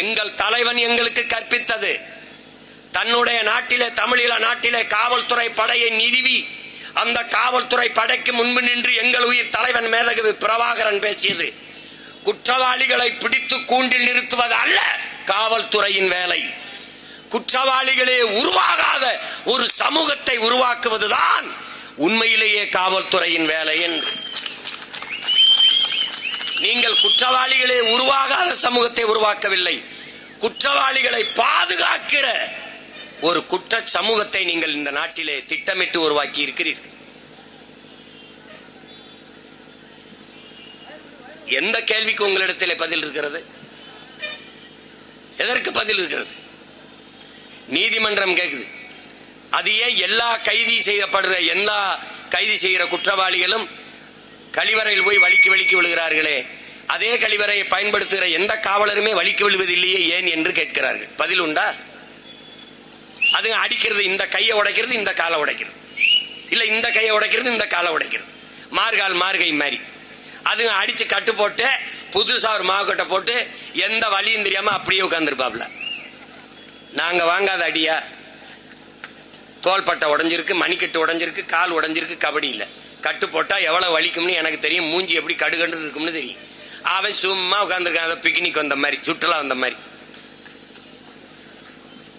எங்கள் தலைவன் எங்களுக்கு கற்பித்தது. தன்னுடைய நாட்டிலே தமிழீழ நாட்டிலே காவல்துறை படையை நிறுவி அந்த காவல்துறை படைக்கு முன்பு நின்று எங்கள் உயிர் தலைவன் மேதகவி பிரபாகரன் பேசியது. குற்றவாளிகளை பிடித்து கூண்டில் நிறுத்துவது அல்ல காவல்துறையின் வேலை. குற்றவாளிகளே உருவாகாத ஒரு சமூகத்தை உருவாக்குவதுதான் உண்மையிலேயே காவல்துறையின் வேலை என்று. நீங்கள் குற்றவாளிகளே உருவாகாத சமூகத்தை உருவாக்கவில்லை. குற்றவாளிகளை பாதுகாக்கிற ஒரு குற்ற சமூகத்தை நீங்கள் இந்த நாட்டிலே திட்டமிட்டு உருவாக்கி இருக்கிறீர்கள். எந்த கேள்விக்கு உங்களிடத்திலே பதில் இருக்கிறது? எதற்கு பதில் இருக்கிறது? நீதிமன்றம் கேக்குது. அது ஏன் எல்லா கைதி செய்யப்படுற எல்லா கைதி செய்கிற குற்றவாளிகளும் கழிவறையில் போய் வலிக்கு வலிக்கு விழுகிறார்களே. அதே கழிவறையை பயன்படுத்துகிற எந்த காவலருமே வலிக்கு விழுவதில்லையே ஏன் என்று கேட்கிறார்கள். பதில் உண்டா? அது அடிக்கிறது இந்த கையை உடைக்கிறது இந்த காலை உடைக்கிறது. இல்ல இந்த கையை உடைக்கிறது இந்த காலை உடைக்கிறது. மார்கால் மார்கை மாதிரி அதுங்க அடிச்சு கட்டு போட்டு புதுசா ஒரு மாவுக்கட்டை போட்டு எந்த வலியும் தெரியாம அப்படியே உட்கார்ந்துருப்பாப்ல. நாங்க வாங்காத அடியா? தோள்பட்டை உடஞ்சிருக்கு மணிக்கட்டு உடஞ்சிருக்கு கால் உடைஞ்சிருக்கு கபடி இல்லை. கட்டு போட்டா எவ்வளவு வலிக்கும்னு எனக்கு தெரியும். மூஞ்சி எப்படி கடுகண்டு இருக்கும்னு தெரியும். அவன் சும்மா உட்காந்துருக்கான் பிக்னிக் வந்த மாதிரி சுற்றுலா வந்த மாதிரி.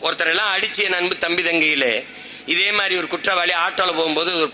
ஒருத்தர் எல்லாம் அடிச்சு என் அன்பு தம்பி தங்கையிலே இதே மாதிரி ஒரு குற்றவாளி ஆட்டோல போகும்போது ஒரு